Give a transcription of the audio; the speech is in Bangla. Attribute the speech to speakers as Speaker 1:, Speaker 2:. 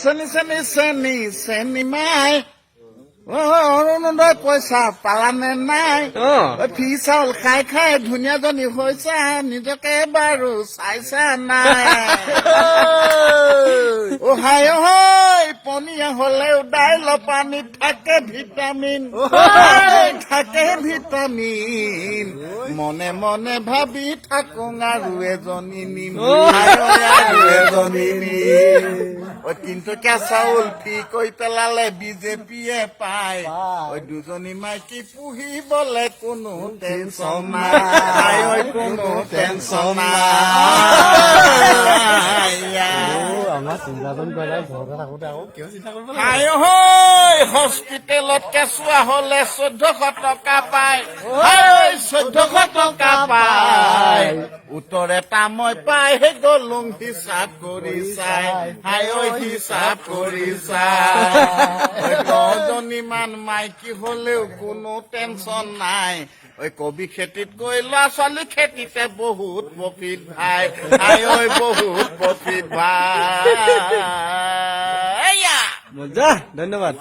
Speaker 1: চেনি চেনি চেনি চেনি মাই অৰুণোদয় পইচা পালানে নাই ফি চাউল খাই খাই ধুনীয়াজনী হৈছে নিজকে বাৰু চাইছা নাই অ হাই অহৈ পনীয়া হলেও দাইল পানীত থাকে ভিটামিন থাকে ভিটামিন মনে মনে ভাবি থাকো আৰু এজনী নিম আৰু এজনী নিম কিন্তু চাউল ফি কৈ পেলালে বিজেপিয়ে পায়। ঐ দুজনী মাইকী পুহিবলে কোনো টেনচন নাই। ঐ কোনো টেনচন নাই।
Speaker 2: আমাৰ চিন্তাজন কৰিলে ঘৰতে থাকোতে আকৌ কিয় চিন্তা কৰিব লাগে?
Speaker 1: হাই হৈ হস্পিটেলত কেঁচুৱা হলে চৈধ্যশ টকা পায়। চৈধ্যশ টকা পায়। উত্তৰ এটা মই পাই গলুং হিচাপ কৰি চাই। হাই ঐ হিচাপ কৰি চাই। দহজনী মান মাইকী হলেও কোনো টেনচন নাই। ঐ কবি খেতিত গৈ ল'ৰা ছোৱালী খেতিতে বহুত প্ৰফিট ভাই। হাই ঐ বহুত প্ৰফিট ভাই।
Speaker 2: মজা ধন্যবাদ।